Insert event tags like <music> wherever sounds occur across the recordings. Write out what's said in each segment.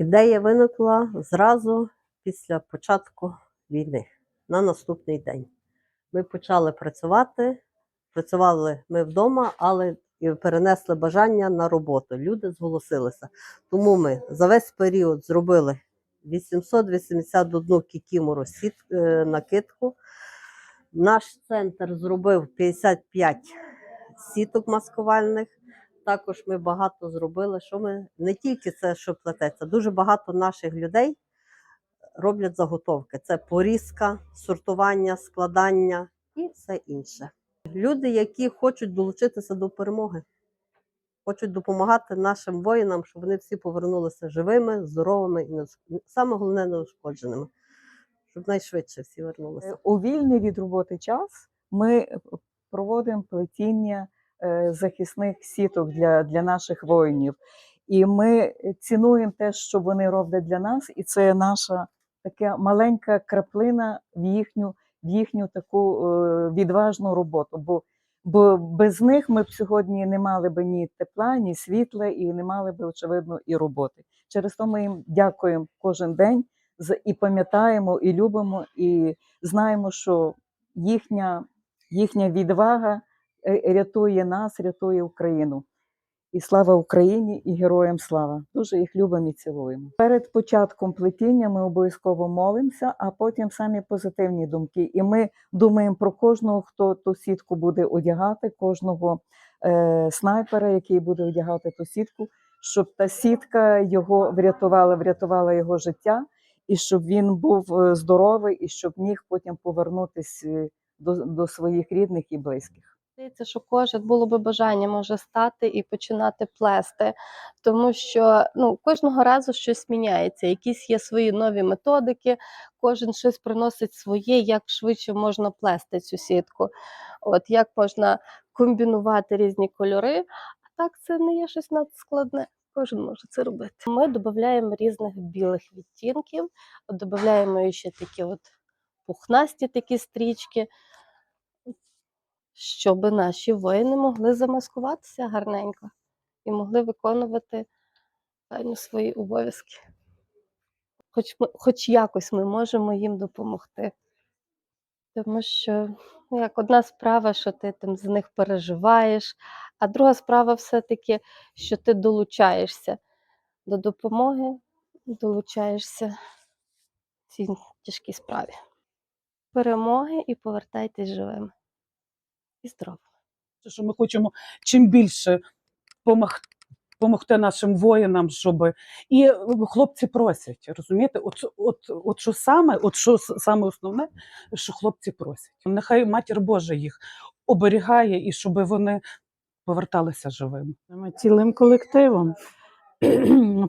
Ідея виникла зразу після початку війни на наступний день. Ми почали працювати, працювали ми вдома, але і перенесли бажання на роботу. Люди зголосилися. Тому ми за весь період зробили 881 кікімору е, накидку. Наш центр зробив 55 сіток маскувальних. Також ми багато зробили. Що ми не тільки це, що плететься, дуже багато наших людей роблять заготовки. Це порізка, сортування, складання і все інше. Люди, які хочуть долучитися до перемоги, хочуть допомагати нашим воїнам, щоб вони всі повернулися живими, здоровими і саме головне неушкодженими, щоб найшвидше всі вернулися. Е, У вільний від роботи час ми е, проводимо плетіння захисних сіток для, для наших воїнів. І ми цінуємо те, що вони роблять для нас, і це наша така маленька краплина в їхню, в їхню таку е, відважну роботу. Бо, бо без них ми б сьогодні не мали б ні тепла, ні світла, і не мали б, очевидно, і роботи. Через то ми їм дякуємо кожен день і пам'ятаємо, і любимо, і знаємо, що їхня, їхня відвага е, рятує нас, рятує Україну. І слава Україні і героям слава. Дуже їх любимо і цілуємо. Перед початком плетіння ми обов'язково молимося, а потім самі позитивні думки. І ми думаємо про кожного, хто ту сітку буде одягати, кожного е, снайпера, який буде одягати ту сітку, щоб та сітка його врятувала, врятувала його життя, і щоб він був е, здоровий, і щоб міг потім повернутися до, до своїх рідних і близьких. Здається, що кожен було би бажання може стати і починати плести, тому що ну, кожного разу щось міняється, якісь є свої нові методики, кожен щось приносить своє, як швидше можна плести цю сітку. От як можна комбінувати різні кольори, а так це не є щось надскладне. Кожен може це робити. Ми додаємо різних білих відтінків, додаємо ще такі от пухнасті такі стрічки щоб наші воїни могли замаскуватися гарненько і могли виконувати файно свої обов'язки. Хоч, ми, хоч якось ми можемо їм допомогти. Тому що ну, як одна справа, що ти там за них переживаєш, а друга справа все-таки, що ти долучаєшся до допомоги, долучаєшся в цій тяжкій справі. Перемоги і повертайтесь живими і здоровими. що ми хочемо чим більше допомогти нашим воїнам, щоб і е, хлопці просять, розумієте? От, от, от що саме, от що саме основне, що хлопці просять. Нехай матір Божа їх оберігає і щоб вони поверталися живими. Ми цілим колективом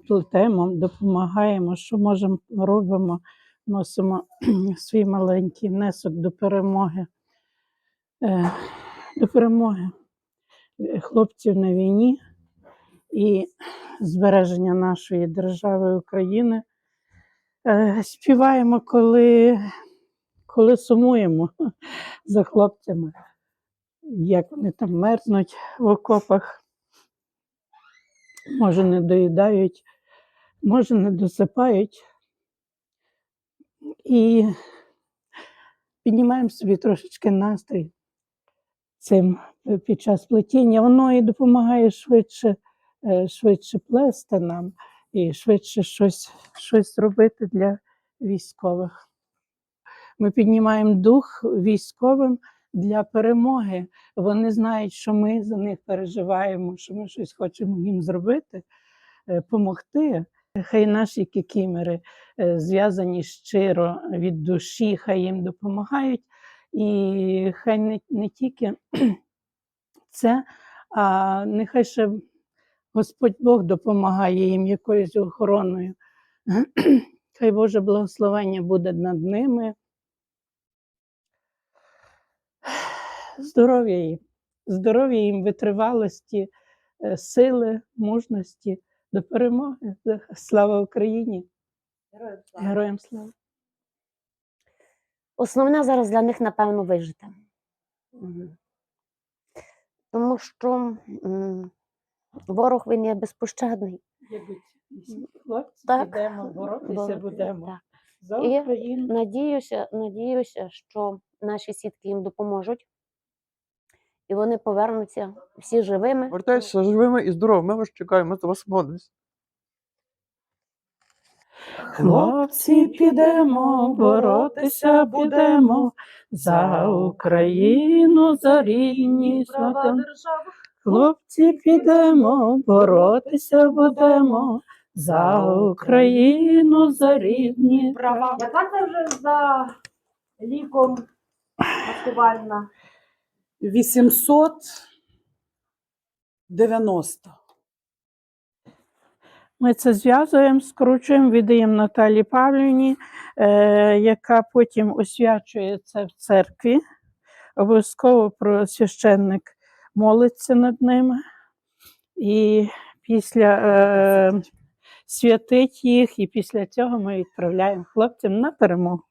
плетемо, допомагаємо, що можемо, робимо, носимо свій маленький внесок до перемоги. До перемоги е, хлопців на війні і збереження нашої держави України. Е, Співаємо, коли, коли сумуємо <laughs> за хлопцями, як вони там мерзнуть в окопах може не доїдають, може не досипають. І піднімаємо собі трошечки настрій цим е, під час плетіння. Воно і допомагає швидше, е, швидше плести нам і швидше щось, щось робити для військових. Ми піднімаємо дух військовим для перемоги. Вони знають, що ми за них переживаємо, що ми щось хочемо їм зробити, допомогти. Хай наші кікімери е, зв'язані щиро від душі, хай їм допомагають. І хай не, не тільки <clears throat> це, а нехай ще Господь Бог допомагає їм якоюсь охороною. <clears throat> Хай Боже благословення буде над ними. Здоров'я їм, здоров'я їм, витривалості, е, сили, мужності до перемоги. Слава Україні! Героям слава! Основне зараз для них, напевно, вижити. Тому що ворог він є безпощадний. Хлопці, Так. підемо, боротися Боротися, будемо. так. За І Надіюся, надіюся, що наші сітки їм допоможуть. І вони повернуться всі живими. Вертайтеся живими і здоровими. Ми вас чекаємо, ми за вас молимось. Хлопці, підемо, боротися будемо за Україну, за рідність. Хлопці, підемо, боротися будемо за Україну, за рідні права. Яка це вже за ліком маскувальна? 890. Ми це зв'язуємо, скручуємо, віддаємо Наталі Павлівні, е, яка потім освячує це в церкві. Обов'язково про священник молиться над ними. І після е, святить їх, і після цього ми відправляємо хлопцям на перемогу.